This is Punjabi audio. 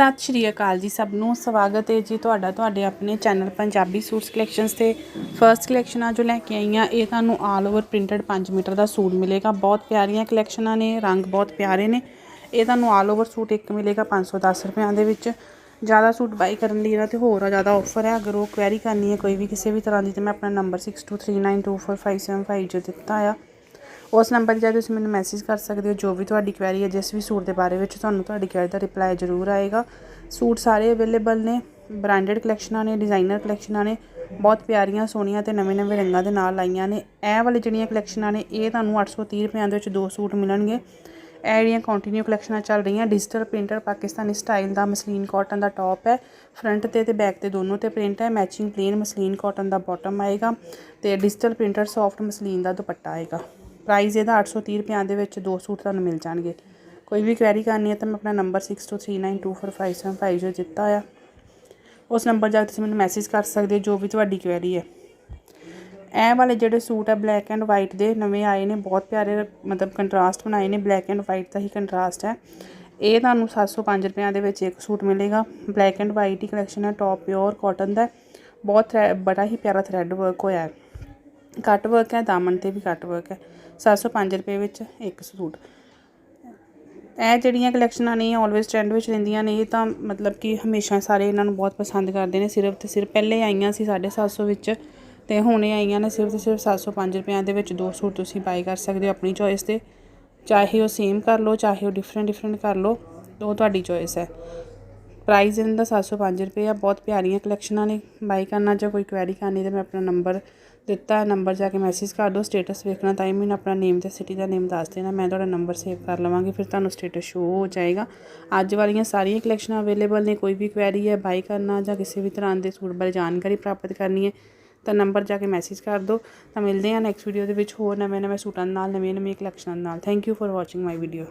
ਸਤਿ ਸ਼੍ਰੀ ਅਕਾਲ ਜੀ ਸਭ ਨੂੰ। ਸਵਾਗਤ ਹੈ ਜੀ ਤੁਹਾਡਾ ਤੁਹਾਡੇ ਆਪਣੇ ਚੈਨਲ ਪੰਜਾਬੀ ਸੂਟਸ ਕਲੈਕਸ਼ਨਸ ਤੇ। ਫਰਸਟ ਕਲੈਕਸ਼ਨਾਂ ਜੋ ਲੈ ਕੇ ਆਈਆਂ ਇਹ ਤੁਹਾਨੂੰ ਆਲ ਓਵਰ ਪ੍ਰਿੰਟਡ 5 ਮੀਟਰ ਦਾ ਸੂਟ ਮਿਲੇਗਾ। ਬਹੁਤ ਪਿਆਰੀਆਂ ਕਲੈਕਸ਼ਨਾਂ ਨੇ, ਰੰਗ ਬਹੁਤ ਪਿਆਰੇ ਨੇ। ਇਹ ਤੁਹਾਨੂੰ ਆਲ ਓਵਰ ਸੂਟ ਇੱਕ ਮਿਲੇਗਾ 510 ਰੁਪਿਆਂ ਦੇ ਵਿੱਚ। ਜ਼ਿਆਦਾ ਸੂਟ ਬਾਈ ਕਰਨ ਲਈ ਇਹਨਾਂ ਤੇ ਹੋਰ ਜ਼ਿਆਦਾ ਆਫਰ ਹੈ। ਅਗਰ ਉਹ ਕੁਐਰੀ ਕਰਨੀ ਹੈ ਕੋਈ ਵੀ ਕਿਸੇ ਵੀ ਤਰ੍ਹਾਂ ਦੀ, ਤੇ ਮੈਂ ਆਪਣਾ ਨੰਬਰ 6239245575 ਜੋ ਦਿੱਤਾ ਆ। ਉਸ ਨੰਬਰ 'ਤੇ ਜਾ ਕੇ ਤੁਸੀਂ ਮੈਨੂੰ ਮੈਸੇਜ ਕਰ ਸਕਦੇ ਹੋ, ਜੋ ਵੀ ਤੁਹਾਡੀ ਕੁਐਰੀ ਹੈ, ਜਿਸ ਵੀ ਸੂਟ ਦੇ ਬਾਰੇ ਵਿੱਚ ਤੁਹਾਨੂੰ ਤੁਹਾਡੀ ਕੁਐਰੀ ਦਾ ਰਿਪਲਾਈ ਜ਼ਰੂਰ ਆਏਗਾ। ਸੂਟ ਸਾਰੇ ਅਵੇਲੇਬਲ ਨੇ ਬ੍ਰਾਂਡਡ ਕਲੈਕਸ਼ਨਾਂ ਨੇ ਡਿਜ਼ਾਈਨਰ ਕਲੈਕਸ਼ਨਾਂ ਨੇ, ਬਹੁਤ ਪਿਆਰੀਆਂ, ਸੋਹਣੀਆਂ ਤੇ ਨਵੇਂ ਨਵੇਂ ਰੰਗਾਂ ਦੇ ਨਾਲ ਆਈਆਂ ਨੇ। ਇਹ ਵਾਲੀ ਜਿਹੜੀਆਂ ਕਲੈਕਸ਼ਨਾਂ ਨੇ, ਇਹ ਤੁਹਾਨੂੰ 830 ਰੁਪਏ ਦੇ ਵਿੱਚ ਦੋ ਸੂਟ ਮਿਲਣਗੇ। ਇਹ ਜਿਹੜੀਆਂ ਕੰਟੀਨਿਊ ਕਲੈਕਸ਼ਨਾਂ ਚੱਲ ਰਹੀਆਂ ਡਿਜੀਟਲ ਪ੍ਰਿੰਟਰ ਪਾਕਿਸਤਾਨੀ ਸਟਾਈਲ ਦਾ ਮਸਲੀਨ ਕਾਟਨ ਦਾ ਟੌਪ ਹੈ। ਫਰੰਟ ਤੇ ਤੇ ਬੈਕ ਤੇ ਦੋਨੋਂ ਤੇ ਪ੍ਰਿੰਟ ਹੈ। ਮੈਚਿੰਗ ਪਲੇਨ ਮਸਲੀਨ ਕਾਟਨ ਦਾ ਬਾਟਮ ਆਏਗਾ ਤੇ ਡਿਜੀਟਲ ਪ੍ਰਿੰਟਰ ਸੌਫਟ ਮਸਲੀਨ ਦਾ ਦੁਪੱਟਾ ਆਏਗਾ। ਪ੍ਰਾਈਸ ਇਹਦਾ 830 ਰੁਪਏ ਦੇ ਵਿੱਚ ਦੋ ਸੂਟ ਤੁਹਾਨੂੰ ਮਿਲ ਜਾਣਗੇ। ਕੋਈ ਵੀ ਕੁਐਰੀ ਕਰਨੀ ਹੈ ਤਾਂ ਮੈਂ ਆਪਣਾ ਨੰਬਰ 6239245575 ਜੋ ਦਿੱਤਾ ਆ। ਉਸ ਨੰਬਰ ਜਾ ਕੇ ਤੁਸੀਂ ਮੈਨੂੰ ਮੈਸੇਜ ਕਰ ਸਕਦੇ ਹੋ ਜੋ ਵੀ ਤੁਹਾਡੀ ਕੁਐਰੀ ਹੈ। ਇਹ ਵਾਲੇ ਜਿਹੜੇ ਸੂਟ ਆ ਬਲੈਕ ਐਂਡ ਵਾਈਟ ਦੇ, ਨਵੇਂ ਆਏ ਨੇ, ਬਹੁਤ ਪਿਆਰੇ, ਮਤਲਬ ਕੰਟਰਾਸਟ ਬਣਾਏ ਨੇ ਬਲੈਕ ਐਂਡ ਵਾਈਟ ਦਾ ਹੀ ਕੰਟਰਾਸਟ ਹੈ। ਇਹ ਤੁਹਾਨੂੰ 705 ਰੁਪਏ ਦੇ ਵਿੱਚ ਇੱਕ ਸੂਟ ਮਿਲੇਗਾ। ਬਲੈਕ ਐਂਡ ਵਾਈਟ ਹੀ ਕਲੈਕਸ਼ਨ ਹੈ ਟੌਪ ਪਿਓਰ ਕਾਟਨ ਦਾ ਬਹੁਤ ਥਰੈ- ਬੜਾ ਹੀ ਪਿਆਰਾ ਥਰੈਡ ਵਰਕ ਹੋਇਆ ਹੈ। ਕੱਟ ਵਰਕ ਹੈ, ਦਾਮਨ ਤੇ ਵੀ ਕੱਟ ਵਰਕ ਹੈ। 705 ਰੁਪਏ ਵਿੱਚ ਇੱਕ ਸੂਟ। ਇਹ ਜਿਹੜੀਆਂ ਕਲੈਕਸ਼ਨਾਂ ਨੇ ਆਲਵੇਸ ਟ੍ਰੈਂਡ ਵਿੱਚ ਰਹਿੰਦੀਆਂ ਨੇ, ਇਹ ਤਾਂ ਮਤਲਬ ਕਿ ਹਮੇਸ਼ਾ ਸਾਰੇ ਇਹਨਾਂ ਨੂੰ ਬਹੁਤ ਪਸੰਦ ਕਰਦੇ ਨੇ। ਸਿਰਫ ਤੇ ਸਿਰਫ ਪਹਿਲੇ ਆਈਆਂ ਸੀ 750 ਵਿੱਚ ਤੇ ਹੁਣੇ ਆਈਆਂ ਨੇ ਸਿਰਫ ਤੇ ਸਿਰਫ 705 ਰੁਪਏ ਦੇ ਵਿੱਚ ਦੋ ਸੂਟ ਤੁਸੀਂ ਬਾਈ ਕਰ ਸਕਦੇ ਹੋ ਆਪਣੀ ਚੋਇਸ ਤੇ। ਚਾਹੇ ਉਹ ਸੇਮ ਕਰ ਲਓ, ਚਾਹੇ ਉਹ ਡਿਫਰੈਂਟ ਡਿਫਰੈਂਟ ਕਰ ਲਓ, ਉਹ ਤੁਹਾਡੀ ਚੋਇਸ ਹੈ। ਪ੍ਰਾਈਸ ਇਹਨਾਂ ਦਾ 705 ਰੁਪਏ ਆ, ਬਹੁਤ ਪਿਆਰੀਆਂ ਕਲੈਕਸ਼ਨਾਂ ਨੇ। ਬਾਈ ਕਰਨਾ ਜਾਂ ਕੋਈ ਕੁਐਰੀ ਕਰਨੀ ਤੇ ਮੈਂ ਆਪਣਾ ਨੰਬਰ ਦਿੱਤਾ ਹੈ ਨੰਬਰ ਜਾ ਕੇ ਮੈਸੇਜ ਕਰ ਦਿਓ ਸਟੇਟਸ ਵੇਖਣਾ ਤਾਂ ਹੀ ਮੈਨੂੰ ਆਪਣਾ ਨੇਮ ਤੇ ਸਿਟੀ ਦਾ ਨੇਮ ਦੱਸ ਦੇਣਾ, ਮੈਂ ਤੁਹਾਡਾ ਨੰਬਰ ਸੇਵ ਕਰ ਲਵਾਂਗੀ, ਫਿਰ ਤੁਹਾਨੂੰ ਸਟੇਟਸ ਸ਼ੋ ਹੋ ਜਾਏਗਾ। ਅੱਜ ਵਾਲੀਆਂ ਸਾਰੀਆਂ ਕਲੈਕਸ਼ਨਾਂ ਅਵੇਲੇਬਲ ਨੇ, ਕੋਈ ਵੀ ਕੁਐਰੀ ਹੈ, ਬਾਈ ਕਰਨਾ ਜਾਂ ਕਿਸੇ ਵੀ ਤਰ੍ਹਾਂ ਦੇ ਸੂਟ ਬਾਰੇ ਜਾਣਕਾਰੀ ਪ੍ਰਾਪਤ ਕਰਨੀ ਹੈ, ਤਾਂ ਨੰਬਰ ਜਾ ਕੇ ਮੈਸੇਜ ਕਰ ਦਿਓ। ਤਾਂ ਮਿਲਦੇ ਹਾਂ ਨੈਕਸਟ ਵੀਡੀਓ ਦੇ ਵਿੱਚ ਹੋਰ ਨਵੇਂ ਨਵੇਂ ਸੂਟਾਂ ਨਾਲ ਨਵੀਆਂ ਨਵੀਆਂ ਕਲੈਕਸ਼ਨਾਂ ਨਾਲ। Thank you for watching my video